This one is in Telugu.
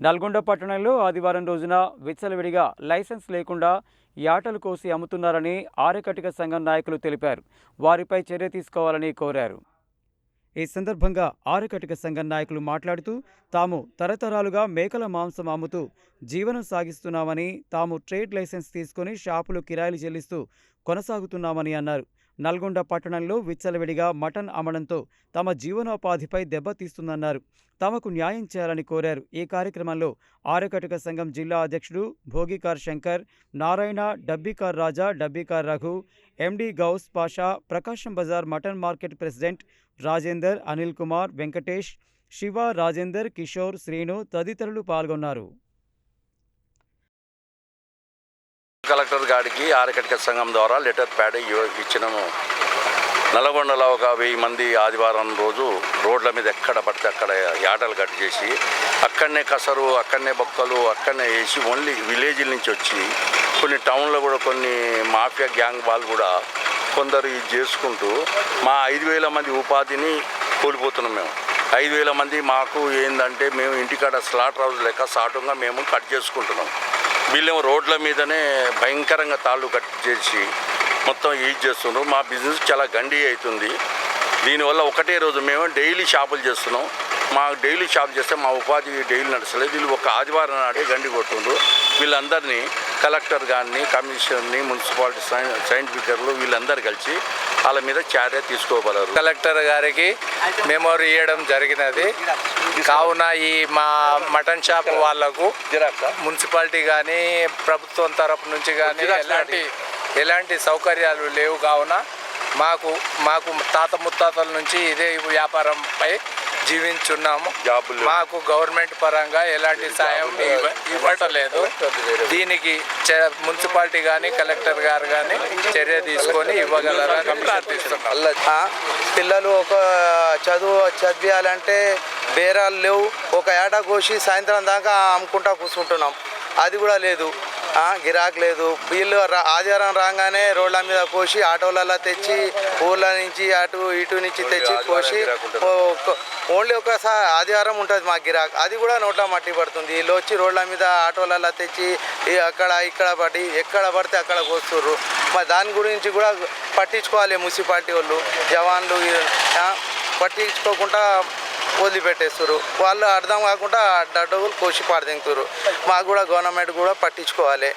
నల్గొండ పట్టణంలో ఆదివారం రోజున విచ్చలవిడిగా లైసెన్స్ లేకుండా యాటలు కోసి అమ్ముతున్నారని ఆరకటిక సంఘం నాయకులు తెలిపారు. వారిపై చర్య తీసుకోవాలని కోరారు. ఈ సందర్భంగా ఆరకటిక సంఘం నాయకులు మాట్లాడుతూ తాము తరతరాలుగా మేకల మాంసం అమ్ముతూ జీవనం సాగిస్తున్నామని తాము ట్రేడ్ లైసెన్స్ తీసుకుని షాపులు కిరాయిలు చెల్లిస్తూ కొనసాగుతున్నామని అన్నారు. నల్గొండ పట్టణంలో విచ్చలవిడిగా మటన్ అమ్మడంతో తమ జీవనోపాధిపై దెబ్బతీస్తుందన్నారు తమకు న్యాయం చేయాలని కోరారు. ఈ కార్యక్రమంలో ఆరకటక సంఘం జిల్లా అధ్యక్షుడు Bhogikar Shankar Narayana Dabbikar Raja Dabbikar Raghu MD Ghouse Pasha Prakasam Bazar mutton market president Rajender Anil Kumar Venkatesh Shiva Rajender Kishore Srinu తదితరులు పాల్గొన్నారు. కలెక్టర్ గారికి ఆరకటిక సంఘం ద్వారా లెటర్ ప్యాడ్ ఇచ్చినాము. నల్గొండలో ఒక వెయ్యి మంది ఆదివారం రోజు రోడ్ల మీద ఎక్కడ పడితే అక్కడ యాటలు కట్ చేసి అక్కడనే కసరు అక్కడనే బొక్కలు అక్కడనే వేసి ఓన్లీ విలేజ్ల నుంచి వచ్చి కొన్ని టౌన్లో కూడా కొన్ని మాఫియా గ్యాంగ్ వాళ్ళు కూడా కొందరు ఇది చేసుకుంటూ మా ఐదు వేల మంది ఉపాధిని కోల్పోతున్నాం మేము. ఐదు వేల మంది మాకు ఏంటంటే మేము ఇంటికాడ స్లాట్ హౌస్ లెక్క సాటుగా మేము కట్ చేసుకుంటున్నాం. వీళ్ళేమో రోడ్ల మీదనే భయంకరంగా తాళ్ళు కట్ చేసి మొత్తం యూజ్ చేస్తున్నారు. మా బిజినెస్ చాలా గండి అవుతుంది. దీనివల్ల ఒకటే రోజు మేము డైలీ షాపులు చేస్తున్నాం. మా డైలీ షాప్ చేస్తే మా ఉపాధి డైలీ నడచలేదు వీళ్ళు ఒక ఆదివారం నాడే గండి కొట్టుండ్రు. వీళ్ళందరినీ కలెక్టర్ గారిని కమిషన్ని మున్సిపాలిటీ సైన్ సైంటిఫికర్లు వీళ్ళందరూ కలిసి వాళ్ళ మీద చర్య తీసుకోగలరు. కలెక్టర్ గారికి మెమోరీ ఇవ్వడం జరిగినది. కావున ఈ మా మటన్ షాప్ వాళ్ళకు మున్సిపాలిటీ కానీ ప్రభుత్వం తరపు నుంచి కానీ ఎలాంటి ఎలాంటి సౌకర్యాలు లేవు కావున మాకు మాకు తాత ముత్తాతల నుంచి ఇదే వ్యాపారంపై జీవించున్నాము. మాకు గవర్నమెంట్ పరంగా ఎలాంటి సాయం ఇవ్వ- ఇవ్వటలేదు. దీనికి చ- మున్సిపాలిటీ కానీ కలెక్టర్ గారు కానీ చర్య తీసుకొని ఇవ్వగలరని ప్రార్థిస్తున్నాం పిల్లలు ఒక చదువు చదివియాలంటే బేరాలు లేవు. ఒక ఏటా కోసి సాయంత్రం దాకా అమ్ముకుంటా కూర్చుంటున్నాం. అది కూడా లేదు. గిరాక్ లేదు. వీళ్ళు ఆదివారం రాగానే రోడ్ల మీద కోసి ఆటోలలో తెచ్చి ఊర్ల నుంచి అటు ఇటు నుంచి తెచ్చి కోసి ఓన్లీ ఒకసారి ఆదివారం ఉంటుంది మా గిరాక్. అది కూడా నోట్ల మట్టి పడుతుంది. వీళ్ళు వచ్చి రోడ్ల మీద ఆటోలలో తెచ్చి అక్కడ ఇక్కడ పడి ఎక్కడ పడితే అక్కడ కోస్తుర్రు. మరి దాని గురించి కూడా పట్టించుకోవాలి మున్సిపాలిటీ వాళ్ళు జవాన్లు పట్టించుకోకుండా వదిలిపెట్టేస్తారు వాళ్ళు అర్థం కాకుండా అడ్డడుగులు కోసి పాడదింగుతారు మాకు కూడా గవర్నమెంట్ కూడా పట్టించుకోవాలి.